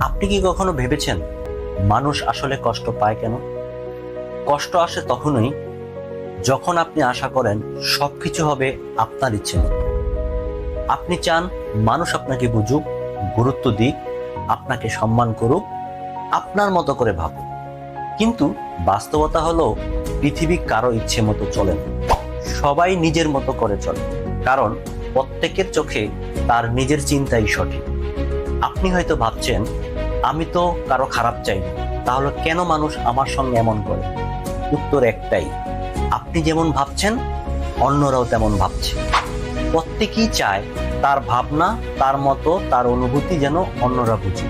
আপনি কি কখনো ভেবেছেন মানুষ আসলে কষ্ট পায় কেন? কষ্ট আসে তখনই যখন আপনি আশা করেন সবকিছু হবে আপনার ইচ্ছে আপনি চান মানুষ আপনাকে বুঝুক, গুরুত্ব দিক, আপনাকে সম্মান করুক, আপনার মতো করে ভাবুক। কিন্তু বাস্তবতা হলো পৃথিবী কারও ইচ্ছে মতো চলে না। সবাই নিজের মতো করে চলে। কারণ প্রত্যেকের চোখে তার নিজের চিন্তাই সঠিক। আপনি হয়তো ভাবছেন আমি তো কারও খারাপ চাই না। তাহলে কেন মানুষ আমার সঙ্গে এমন করে? উত্তর একটাই, আপনি যেমন ভাবছেন, অন্যরাও তেমন ভাবছে। প্রত্যেকেই চায় তার ভাবনা, তার মতো, তার অনুভূতি যেন অন্যরা বুঝে।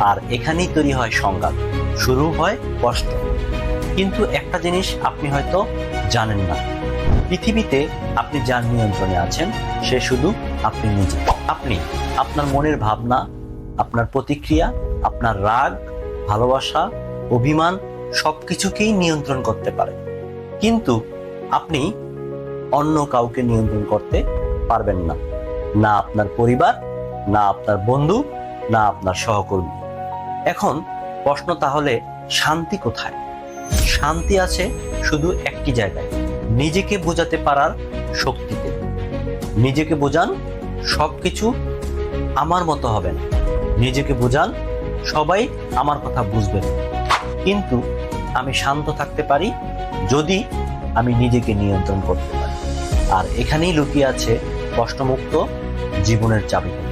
আর এখানেই তৈরি হয় সংঘাত। শুরু হয় কষ্ট। কিন্তু একটা জিনিস আপনি হয়তো জানেন না। পৃথিবীতে আপনি যার নিয়ন্ত্রণে আছেন, সে শুধু আপনি নিজে। আপনি আপনার মনের ভাবনা আপনার প্রতিক্রিয়া, আপনার রাগ, ভালোবাসা, অভিমান সবকিছুকেই নিয়ন্ত্রণ করতে পারে। কিন্তু আপনি অন্য কাউকে নিয়ন্ত্রণ করতে পারবেন না। না আপনার পরিবার, না আপনার বন্ধু, না আপনার সহকর্মী। এখন প্রশ্ন তাহলে, শান্তি কোথায়? শান্তি আছে শুধু একটি জায়গায়, নিজেকে বোঝাতে পারার শক্তিতে। নিজেকে বোঝান, সবকিছু আমার মতো হবে না। নিজেকে বোঝান, সবাই আমার কথা বুঝবেন। কিন্তু আমি শান্ত থাকতে পারি যদি আমি নিজেকে নিয়ন্ত্রণ করতে পারি। আর এখানেই লুকিয়ে আছে কষ্টমুক্ত জীবনের চাবিকাঠি।